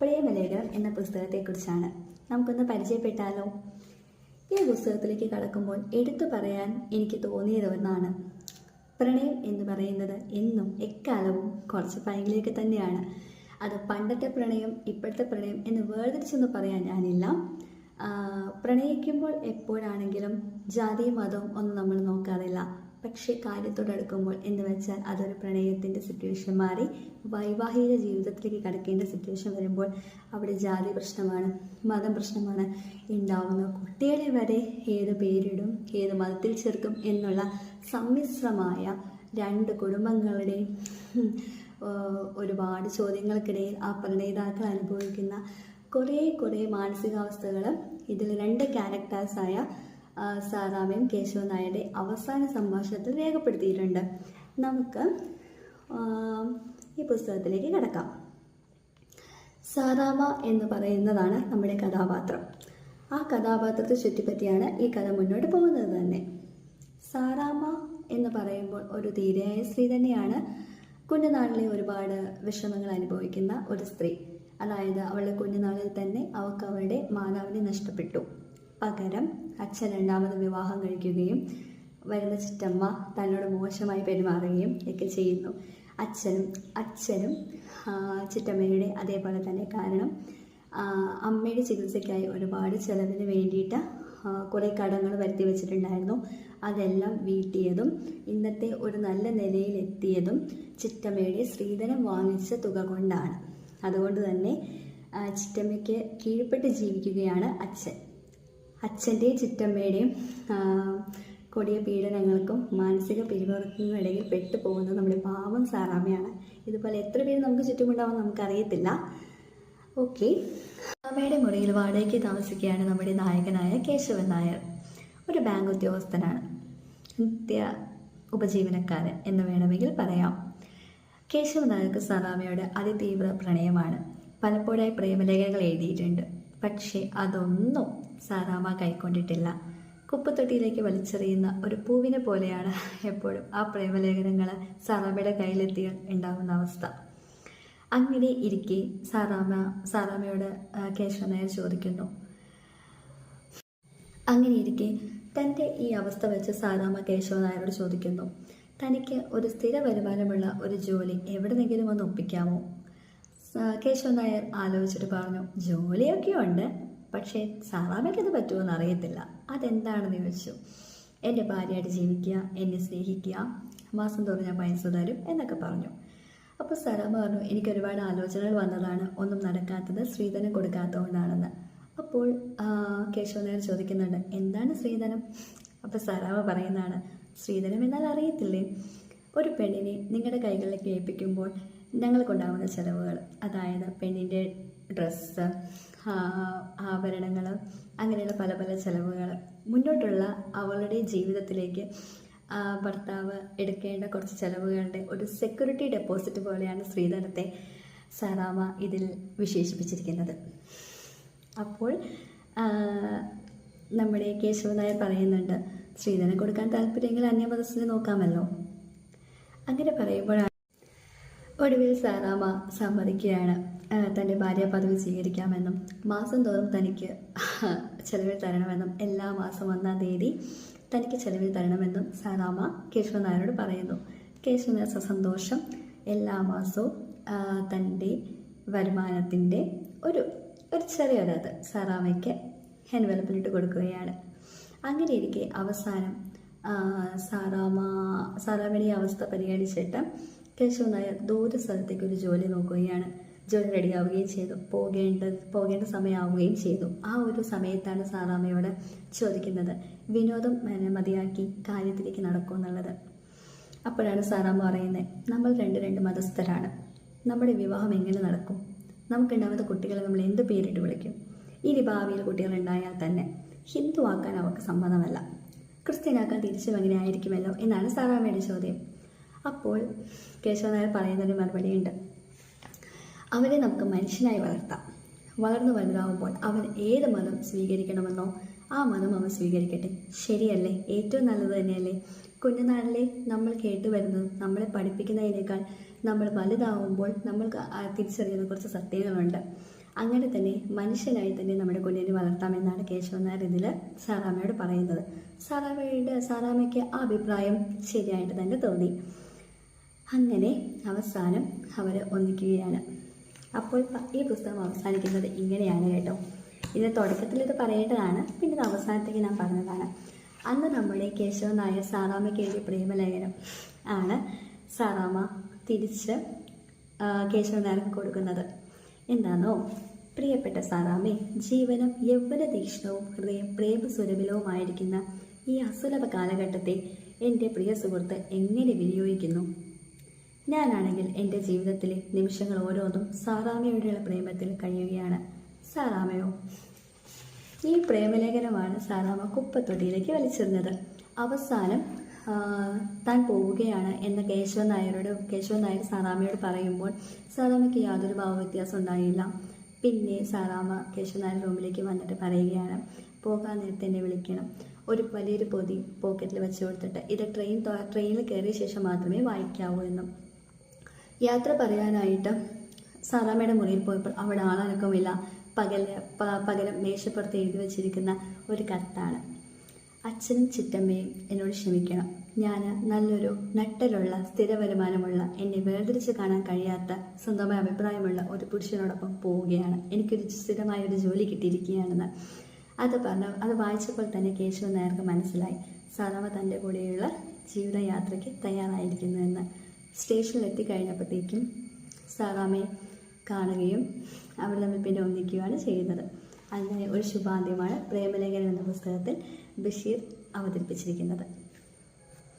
പ്രേമലേഖനം എന്ന പുസ്തകത്തെക്കുറിച്ചാണ്. നമുക്കൊന്ന് പരിചയപ്പെട്ടാലോ? ഈ പുസ്തകത്തിലേക്ക് കടക്കുമ്പോൾ എടുത്തു പറയാൻ എനിക്ക് തോന്നിയത് ഒന്നാണ് പ്രണയം എന്ന് പറയുന്നത് എന്നും എക്കാലവും കുറച്ച് ഭയങ്കരമൊക്കെ തന്നെയാണ്. അത് പണ്ടത്തെ പ്രണയം ഇപ്പോഴത്തെ പ്രണയം എന്ന് വേർതിരിച്ചൊന്ന് പറയാൻ ഞാനില്ല. പ്രണയിക്കുമ്പോൾ എപ്പോഴാണെങ്കിലും ജാതിയും മതവും ഒന്നും നമ്മൾ നോക്കാറില്ല. പക്ഷേ കാര്യത്തോടടുക്കുമ്പോൾ എന്ന് വെച്ചാൽ അതൊരു പ്രണയത്തിന്റെ സിറ്റുവേഷൻ മാറി വൈവാഹിക ജീവിതത്തിലേക്ക് കടക്കേണ്ട സിറ്റുവേഷൻ വരുമ്പോൾ അവിടെ ജാതി പ്രശ്നമാണ് മതം പ്രശ്നമാണ് ഉണ്ടാവുന്നത് കുട്ടികളെ വരെ ഏത് പേരിടും ഏത് മതത്തിൽ ചേർക്കും എന്നുള്ള സമ്മിശ്രമായ രണ്ട് കുടുംബങ്ങളുടെ ഒരുപാട് ചോദ്യങ്ങൾക്കിടയിൽ ആ പ്രണയിതാക്കൾ അനുഭവിക്കുന്ന കുറേ കുറേ മാനസികാവസ്ഥകൾ ഇതിൽ രണ്ട് ക്യാരക്ടേഴ്സായ സാറാമയും കേശവ നായരുടെ അവസാന സംഭാഷണത്തിൽ രേഖപ്പെടുത്തിയിട്ടുണ്ട്. നമുക്ക് ഈ പുസ്തകത്തിലേക്ക് കിടക്കാം. സാറാമ എന്ന് പറയുന്നതാണ് നമ്മുടെ കഥാപാത്രം. ആ കഥാപാത്രത്തെ ചുറ്റിപ്പറ്റിയാണ് ഈ കഥ മുന്നോട്ട് പോകുന്നത് തന്നെ. സാറാമ എന്ന് പറയുമ്പോൾ ഒരു ധീരയായ സ്ത്രീ തന്നെയാണ് കുഞ്ഞുനാളിലെ ഒരുപാട് വിഷമങ്ങൾ അനുഭവിക്കുന്ന ഒരു സ്ത്രീ. അതായത് അവളുടെ കുഞ്ഞുനാളിൽ തന്നെ അവൾക്ക് അവളുടെ മാതാവിനെ നഷ്ടപ്പെട്ടു. പകരം അച്ഛൻ രണ്ടാമത് വിവാഹം കഴിക്കുകയും വരുന്ന ചിറ്റമ്മ തന്നോട് മോശമായി പെരുമാറുകയും ഒക്കെ ചെയ്യുന്നു. അച്ഛനും അച്ഛനും ചിറ്റമ്മയുടെ അതേപോലെ തന്നെ കാരണം അമ്മയുടെ ചികിത്സയ്ക്കായി ഒരുപാട് ചിലവിന് വേണ്ടിയിട്ട് കുറേ കടങ്ങൾ വരുത്തി വെച്ചിട്ടുണ്ടായിരുന്നു. അതെല്ലാം വീട്ടിയതും ഇന്നത്തെ ഒരു നല്ല നിലയിലെത്തിയതും ചിറ്റമ്മയുടെ സ്ത്രീധനം വാങ്ങിച്ച തുക കൊണ്ടാണ്. അതുകൊണ്ട് തന്നെ ചിറ്റമ്മയ്ക്ക് കീഴ്പ്പെട്ട് ജീവിക്കുകയാണ് അച്ഛൻ. അച്ഛന്റെയും ചിറ്റമ്മയുടെയും കൊടിയ പീഡനങ്ങൾക്കും മാനസിക പിരിമുറുക്കങ്ങൾക്കും ഇടയിൽ പെട്ടുപോകുന്നത് നമ്മുടെ പാവം സാറാമ്മയാണ്. ഇതുപോലെ എത്ര പേര് നമുക്ക് ചുറ്റുമുണ്ടാവും നമുക്കറിയത്തില്ല. ഓക്കെ. അമ്മയുടെ മുറിയിൽ വാടകയ്ക്ക് താമസിക്കുകയാണ് നമ്മുടെ നായകനായ കേശവൻ നായർ. ഒരു ബാങ്ക് ഉദ്യോഗസ്ഥനാണ്. നിത്യ ഉപജീവനക്കാരൻ എന്ന് വേണമെങ്കിൽ പറയാം. കേശവ നായർക്ക് സറാമയോട് അതിതീവ്ര പ്രണയമാണ്. പലപ്പോഴായി പ്രേമലേഖനങ്ങൾ എഴുതിയിട്ടുണ്ട്. പക്ഷേ അതൊന്നും സാറാമ കൈക്കൊണ്ടിട്ടില്ല. കുപ്പത്തൊട്ടിയിലേക്ക് വലിച്ചെറിയുന്ന ഒരു പൂവിനെ പോലെയാണ് എപ്പോഴും ആ പ്രേമലേഖനങ്ങൾ സാറാമയുടെ കയ്യിലെത്തിയാൽ ഉണ്ടാകുന്ന അവസ്ഥ. അങ്ങനെ ഇരിക്കെ സാറാമ സാറാമയോട് കേശവനായർ കേശവ നായർ ചോദിക്കുന്നു. അങ്ങനെ ഇരിക്കെ തന്റെ ഈ അവസ്ഥ വെച്ച് സാറാമ കേശവ നായരോട് ചോദിക്കുന്നു. തനിക്ക് ഒരു സ്ഥിര വരുമാനമുള്ള ഒരു ജോലി എവിടെന്നെങ്കിലും ഒന്ന് ഒപ്പിക്കാമോ? കേശവ നായർ ആലോചിച്ചിട്ട് പറഞ്ഞു ജോലിയൊക്കെ ഉണ്ട്. പക്ഷേ സാറാമയ്ക്ക് പറ്റുമെന്ന് പറ്റുമോ അറിയത്തില്ല അതെന്താണെന്ന് ചോദിച്ചു. എന്റെ ഭാര്യയായിട്ട് ജീവിക്കുക എന്നെ സ്നേഹിക്കുക മാസം തോറും ഞാൻ പൈസ തരും എന്നൊക്കെ പറഞ്ഞു. അപ്പോൾ സറാമ പറഞ്ഞു എനിക്ക് ഒരുപാട് ആലോചനകൾ വന്നതാണ്. ഒന്നും നടക്കാത്തത് സ്ത്രീധനം കൊടുക്കാത്തതുകൊണ്ടാണെന്ന് അപ്പോൾ ആ, കേശവ നായർ ചോദിക്കുന്നുണ്ട് എന്താണ് സ്ത്രീധനം? അപ്പോൾ സറാമ പറയുന്നതാണ് സ്ത്രീധനം എന്നാൽ അറിയത്തില്ലേ? ഒരു പെണ്ണിനെ നിങ്ങളുടെ കൈകളിലേക്ക് ഏൽപ്പിക്കുമ്പോൾ ഞങ്ങൾക്കുണ്ടാകുന്ന ചിലവുകൾ അതായത് പെണ്ണിന്റെ ഡ്രസ്സ് ആഭരണങ്ങൾ അങ്ങനെയുള്ള പല പല ചിലവുകൾ. മുന്നോട്ടുള്ള അവളുടെ ജീവിതത്തിലേക്ക് ഭർത്താവ് എടുക്കേണ്ട കുറച്ച് ചിലവുകളുടെ ഒരു സെക്യൂരിറ്റി ഡെപ്പോസിറ്റ് പോലെയാണ് സ്ത്രീധനത്തെ സറാമ ഇതിൽ വിശേഷിപ്പിച്ചിരിക്കുന്നത്. അപ്പോൾ നമ്മുടെ കേശവനായ പറയുന്നുണ്ട് സ്ത്രീധനം കൊടുക്കാൻ താല്പര്യമെങ്കിൽ അന്യമതസ്ഥിതി നോക്കാമല്ലോ. അങ്ങനെ പറയുമ്പോഴാണ് ഒടുവിൽ സാറാമ സമ്മതിക്കുകയാണ്. തന്റെ ഭാര്യ പദവി സ്വീകരിക്കാമെന്നും മാസം തോറും തനിക്ക് ചെലവിൽ തരണമെന്നും എല്ലാ മാസം ഒന്നാം തീയതി തനിക്ക് ചെലവിൽ തരണമെന്നും സാറാമ കേശവ നായരോട് പറയുന്നു. കേശവൻ സസന്തോഷം എല്ലാ മാസവും തന്റെ വരുമാനത്തിന്റെ ഒരു ഒരു ചെറിയൊരത് സാറാമയ്ക്ക് ഹെൻവലപ്പിലിട്ട് കൊടുക്കുകയാണ്. അങ്ങനെ ഇരിക്കെ അവസാനം സാറാമ്മ സാറാമ സാറാമയുടെ അവസ്ഥ പരിഗണിച്ചിട്ട് കേശവ നായർ ദൂര സ്ഥലത്തേക്ക് ഒരു ജോലി നോക്കുകയാണ്. ജോലി റെഡിയാവുകയും ചെയ്തു. പോകേണ്ട പോകേണ്ട സമയമാവുകയും ചെയ്തു. ആ ഒരു സമയത്താണ് സാറാമ്മയോട് ചോദിക്കുന്നത്. വിനോദം മതിയാക്കി കാര്യത്തിലേക്ക് നടക്കും എന്നുള്ളത്. അപ്പോഴാണ് സാറാമ്മ പറയുന്നത് നമ്മൾ രണ്ട് രണ്ട് മതസ്ഥരാണ്. നമ്മുടെ വിവാഹം എങ്ങനെ നടക്കും? നമുക്കുണ്ടാവുന്ന കുട്ടികളെ നമ്മൾ എന്ത് പേരിട്ട് വിളിക്കും? ഇനി ഭാവിയിൽ കുട്ടികളുണ്ടായാൽ തന്നെ ഹിന്ദു ആക്കാൻ അവർക്ക് സമ്മതമല്ല. ക്രിസ്ത്യനാക്കാൻ തിരിച്ചും അങ്ങനെ ആയിരിക്കുമല്ലോ എന്നാണ് സാറാമ്മയുടെ ചോദ്യം. അപ്പോൾ കേശവ നായർ പറയുന്നതിന് മറുപടിയുണ്ട്. അവരെ നമുക്ക് മനുഷ്യനായി വളർത്താം. വളർന്നു വലുതാവുമ്പോൾ അവൻ ഏത് മതം സ്വീകരിക്കണമെന്നോ ആ മതം അവൻ സ്വീകരിക്കട്ടെ. ശരിയല്ലേ? ഏറ്റവും നല്ലത് തന്നെയല്ലേ? കുഞ്ഞുനാളിലെ നമ്മൾ കേട്ടുവരുന്നത് നമ്മളെ പഠിപ്പിക്കുന്നതിനേക്കാൾ നമ്മൾ വലുതാവുമ്പോൾ നമ്മൾക്ക് തിരിച്ചറിയുന്ന കുറച്ച് സത്യങ്ങളുണ്ട്. അങ്ങനെ തന്നെ മനുഷ്യനായി തന്നെ നമ്മുടെ കുഞ്ഞിനെ വളർത്താമെന്നാണ് കേശവൻ നായർ ഇതിൽ സാറാമ്മയോട് പറയുന്നത്. സാറാമ്മയുടെ സാറാമ്മയ്ക്ക് ആ അഭിപ്രായം ശരിയായിട്ട് തന്നെ തോന്നി. അങ്ങനെ അവസാനം അവർ ഒന്നിക്കുകയാണ്. അപ്പോൾ ഈ പുസ്തകം അവസാനിക്കുന്നത് ഇങ്ങനെയാണ് കേട്ടോ. ഇത് തുടക്കത്തിൽ ഇത് പറയേണ്ടതാണ് പിന്നെ ഇത് അവസാനത്തേക്ക് ഞാൻ പറഞ്ഞതാണ്. അന്ന് നമ്മുടെ കേശവനായ നായർ സാറാമയ്ക്ക് എഴുതിയ പ്രേമലേഖനം ആണ് സാറാമ തിരിച്ച് കേശവ നായർക്ക് കൊടുക്കുന്നത്. എന്താണോ പ്രിയപ്പെട്ട സാറാമേ ജീവനം യൗവന തീക്ഷ്ണവും ഹൃദയം പ്രേമസുരഭിലവുമായിരിക്കുന്ന ഈ അസുലഭ കാലഘട്ടത്തെ എന്റെ പ്രിയ സുഹൃത്ത് എങ്ങനെ വിനിയോഗിക്കുന്നു? ഞാനാണെങ്കിൽ എന്റെ ജീവിതത്തിലെ നിമിഷങ്ങൾ ഓരോന്നും സാറാമയോടുള്ള പ്രേമത്തിൽ കഴിയുകയാണ്. സാറാമയോ ഈ പ്രേമലേഖനമാണ് സാറാമ കുപ്പത്തൊടിയിലേക്ക് വലിച്ചെറിഞ്ഞത് അവസാനം താൻ പോവുകയാണ് എന്ന് കേശവൻ നായരോട് കേശവൻ നായർ സാറാമയോട് പറയുമ്പോൾ സാറാമയ്ക്ക് യാതൊരു ഭാവവ്യത്യാസം ഉണ്ടായില്ല. പിന്നെ സാറാമ കേശവൻ നായർ റൂമിലേക്ക് വന്നിട്ട് പറയുകയാണ് പോകാൻ നേരത്തെ എന്നെ വിളിക്കണം. ഒരു വലിയൊരു പൊതി പോക്കറ്റിൽ വെച്ച് കൊടുത്തിട്ട് ഇത് ട്രെയിൻ ട്രെയിനിൽ കയറിയ ശേഷം മാത്രമേ വായിക്കാവൂ എന്നും. യാത്ര പറയാനായിട്ട് സാറാമ്മയുടെ മുറിയിൽ പോയപ്പോൾ അവിടെ ആളനക്കമില്ല പകൽ പ- പകരം മേശപ്പുറത്ത് എഴുതി വച്ചിരിക്കുന്ന ഒരു കത്താണ്. അച്ഛനും ചിറ്റമ്മയും എന്നോട് ക്ഷമിക്കണം. ഞാൻ നല്ലൊരു നട്ടലുള്ള സ്ഥിര വരുമാനമുള്ള എന്നെ വേർതിരിച്ച് കാണാൻ കഴിയാത്ത സ്വന്തമായ അഭിപ്രായമുള്ള ഒരു പുരുഷനോടൊപ്പം പോവുകയാണ്. എനിക്കൊരു സ്ഥിരമായ ഒരു ജോലി കിട്ടിയിരിക്കുകയാണെന്ന്. അത് പറഞ്ഞ അത് വായിച്ചപ്പോൾ തന്നെ കേശവൻ നായർക്ക് മനസ്സിലായി. സാധാരണ തന്റെ കൂടെയുള്ള ജീവിതയാത്രയ്ക്ക് തയ്യാറായിരിക്കുന്നു എന്ന്. സ്റ്റേഷനിൽ എത്തിക്കഴിഞ്ഞപ്പോഴത്തേക്കും സാറാമ്മയെ കാണുകയും അവർ തമ്മിൽ പിന്നെ ഒന്നിക്കുകയാണ് ചെയ്യുന്നത്. അങ്ങനെ ഒരു ശുഭാന്ത്യമാണ് പ്രേമലേഖനം എന്ന പുസ്തകത്തിൽ ബഷീർ അവതരിപ്പിച്ചിരിക്കുന്നത്.